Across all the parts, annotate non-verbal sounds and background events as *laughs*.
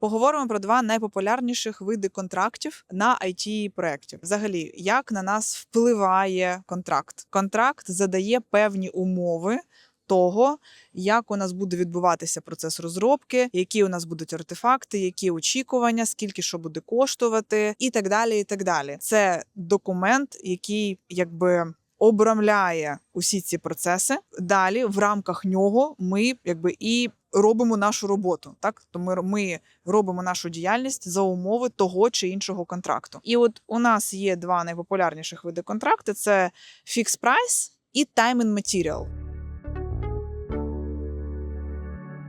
Поговоримо про два найпопулярніших види контрактів на it проєктів. Взагалі, як на нас впливає контракт? Контракт задає певні умови. Того, як у нас буде відбуватися процес розробки, які у нас будуть артефакти, які очікування, скільки що буде коштувати, і так далі. І так далі. Це документ, який якби обрамляє усі ці процеси. Далі, в рамках нього, ми якби і робимо нашу роботу. Так, то ми, ми робимо нашу діяльність за умови того чи іншого контракту. І от у нас є два найпопулярніших види контракту: це Fixed Price і Time and Material.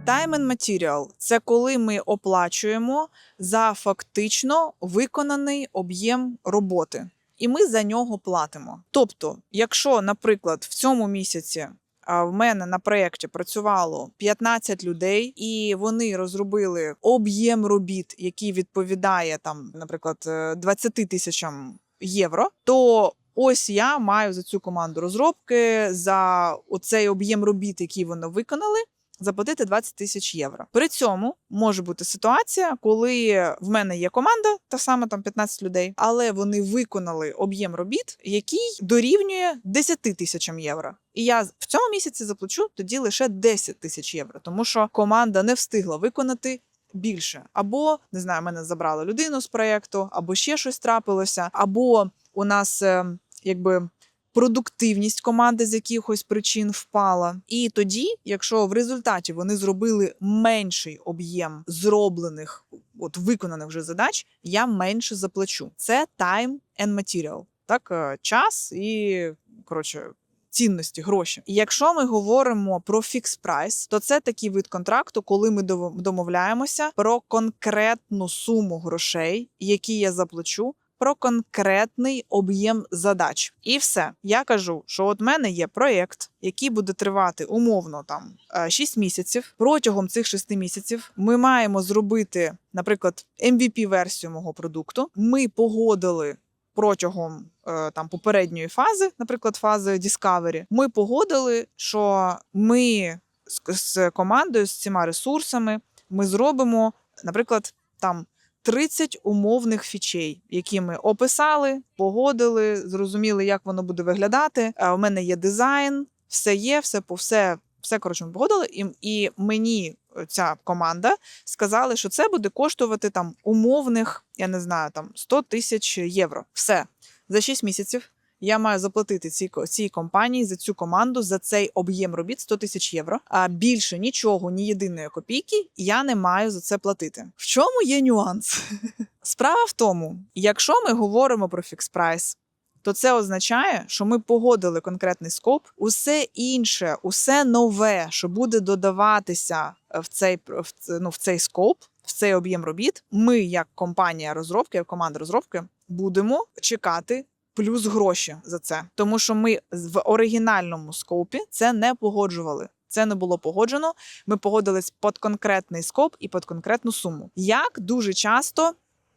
Time and Material – це коли ми оплачуємо за фактично виконаний об'єм роботи, і ми за нього платимо. Тобто, якщо, наприклад, в цьому місяці в мене на проєкті працювало 15 людей, і вони розробили об'єм робіт, який відповідає там, наприклад, е, 20 тисячам євро, то ось я маю за цю команду розробки за оцей об'єм робіт, який вони виконали. Заплатити 20 тисяч євро. При цьому може бути ситуація, коли в мене є команда, та саме там 15 людей, але вони виконали об'єм робіт, який дорівнює 10 тисячам євро. І я в цьому місяці заплачу тоді лише 10 тисяч євро, тому що команда не встигла виконати. Більше або не знаю, мене забрали людину з проєкту, або ще щось трапилося, або у нас е, якби продуктивність команди з якихось причин впала. І тоді, якщо в результаті вони зробили менший об'єм зроблених, от виконаних вже задач, я менше заплачу. Це time and material. Так, е, час і коротше. Цінності, гроші. І якщо ми говоримо про фікс прайс, то це такий вид контракту, коли ми домовляємося про конкретну суму грошей, які я заплачу, про конкретний об'єм задач. І все. Я кажу, що от мене є проєкт, який буде тривати умовно там 6 місяців. Протягом цих 6 місяців ми маємо зробити, наприклад, MVP-версію мого продукту. Ми погодили. Протягом е, там попередньої фази, наприклад, фази Discovery, ми погодили, що ми з командою, з цими ресурсами, ми зробимо, наприклад, там 30 умовних фічей, які ми описали, погодили, зрозуміли, як воно буде виглядати. Е, У мене є дизайн, все є, все по все, все коротше, ми погодили. І, і мені ця команда сказали, що це буде коштувати там умовних, я не знаю, там 100 тисяч євро. Все за 6 місяців. Я маю заплатити цій, цій компанії за цю команду за цей об'єм робіт 100 тисяч євро. А більше нічого, ні єдиної копійки я не маю за це платити. В чому є нюанс? *laughs* Справа в тому, якщо ми говоримо про фікс прайс, то це означає, що ми погодили конкретний скоп, усе інше, усе нове, що буде додаватися в цей в ну, в цей скоп, в цей об'єм робіт. Ми, як компанія розробки, як команда розробки, будемо чекати. Плюс гроші за це, тому що ми в оригінальному скопі це не погоджували. Це не було погоджено. Ми погодились під конкретний скоп і під конкретну суму. Як дуже часто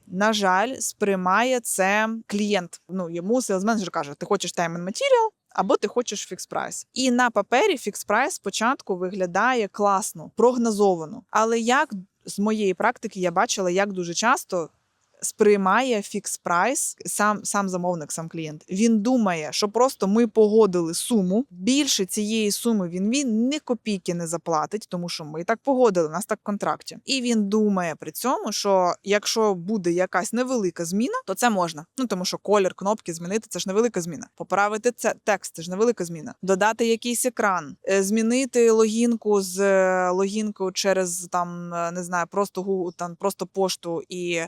на жаль, сприймає це клієнт. Ну йому селсменеджер каже: ти хочеш time and material, або ти хочеш фікс прайс. І на папері фікс прайс спочатку виглядає класно, прогнозовано. Але як з моєї практики я бачила, як дуже часто. Сприймає фікс прайс сам сам замовник, сам клієнт. Він думає, що просто ми погодили суму. Більше цієї суми він він ні копійки не заплатить, тому що ми так погодили. Нас так в контракті. І він думає при цьому, що якщо буде якась невелика зміна, то це можна. Ну тому що колір кнопки змінити це ж невелика зміна. Поправити це текст, це ж невелика зміна. Додати якийсь екран, е, змінити логінку з е, логінку через там е, не знаю, просто Google, там просто пошту і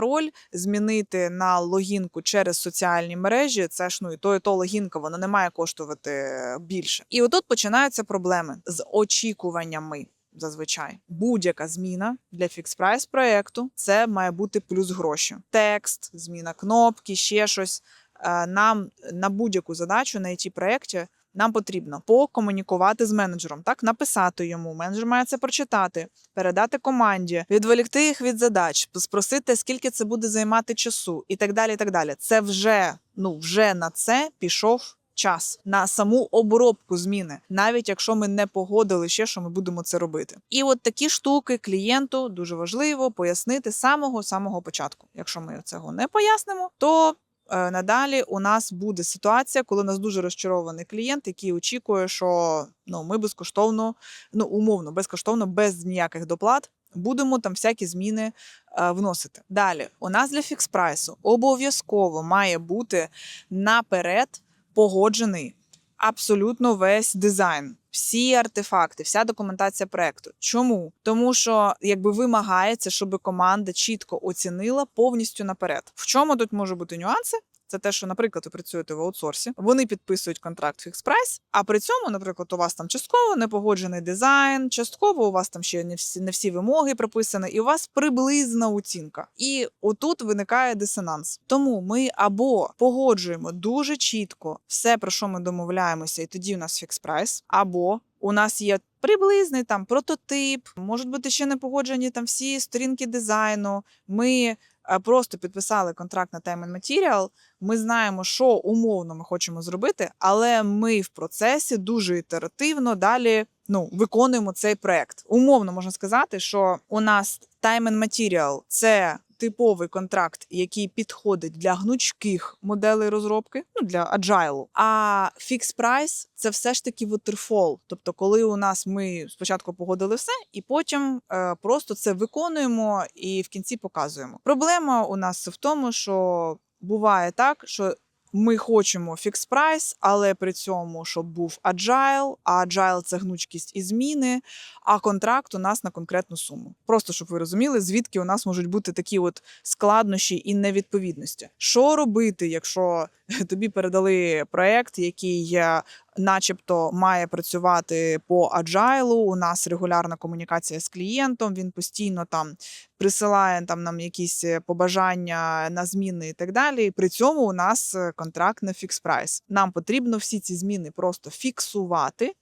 пароль, змінити на логінку через соціальні мережі. Це ж ну і то, і то логінка, вона не має коштувати більше. І отут починаються проблеми з очікуваннями. Зазвичай будь-яка зміна для фікс прайс проекту це має бути плюс гроші. Текст, зміна кнопки, ще щось. Е, Нам на будь-яку задачу на it проєкті нам потрібно покомунікувати з менеджером, так написати йому. Менеджер має це прочитати, передати команді, відволікти їх від задач, спросити, скільки це буде займати часу, і так далі. І так далі. Це вже ну вже на це пішов час на саму обробку зміни, навіть якщо ми не погодили ще, що ми будемо це робити. І от такі штуки клієнту дуже важливо пояснити самого самого початку. Якщо ми цього не пояснимо, то надалі у нас буде ситуація, коли у нас дуже розчарований клієнт, який очікує, що ну ми безкоштовно, ну умовно, безкоштовно, без ніяких доплат. Будемо там всякі зміни е, вносити. Далі, у нас для фікс прайсу обов'язково має бути наперед погоджений абсолютно весь дизайн, всі артефакти, вся документація проекту. Чому? Тому що якби вимагається, щоб команда чітко оцінила повністю наперед. В чому тут можуть бути нюанси? Це те, що, наприклад, ви працюєте в аутсорсі, вони підписують контракт фікс прайс, а при цьому, наприклад, у вас там частково непогоджений дизайн, частково у вас там ще не всі не всі вимоги прописані, і у вас приблизна оцінка. І отут виникає дисонанс. Тому ми або погоджуємо дуже чітко все, про що ми домовляємося, і тоді у нас фікс прайс, або у нас є приблизний там прототип, можуть бути ще не погоджені там всі сторінки дизайну. Ми просто підписали контракт на time and material, Ми знаємо, що умовно ми хочемо зробити, але ми в процесі дуже ітеративно далі ну, виконуємо цей проект. Умовно можна сказати, що у нас time and material – це типовий контракт, який підходить для гнучких моделей розробки, ну для agile. А фікс прайс – це все ж таки waterfall. Тобто, коли у нас ми спочатку погодили все, і потім е, просто це виконуємо і в кінці показуємо. Проблема у нас в тому, що буває так, що ми хочемо фікс прайс, але при цьому, щоб був agile, а agile – це гнучкість і зміни, а контракт у нас на конкретну суму. Просто щоб ви розуміли, звідки у нас можуть бути такі от складнощі і невідповідності. Що робити, якщо *laughs* тобі передали проект, який е, начебто має працювати по аджайлу. У нас регулярна комунікація з клієнтом. Він постійно там присилає там нам якісь е, побажання на зміни і так далі. При цьому у нас е, контракт на фікс прайс. Нам потрібно всі ці зміни просто фіксувати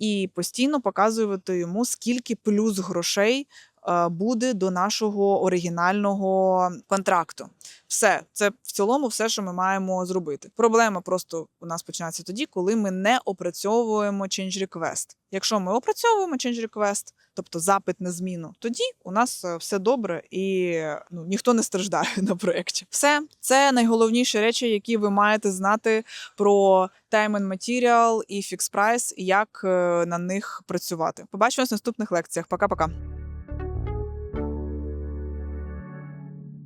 і постійно показувати йому, скільки плюс грошей буде до нашого оригінального контракту. Все, це в цілому все, що ми маємо зробити. Проблема просто у нас починається тоді, коли ми не опрацьовуємо change request. Якщо ми опрацьовуємо change request, тобто запит на зміну, тоді у нас е, все добре і ну, ніхто не страждає *laughs* на проєкті. Все це найголовніші речі, які ви маєте знати про time and material і fix price, як е, на них працювати. Побачимось в наступних лекціях. Пока-пока.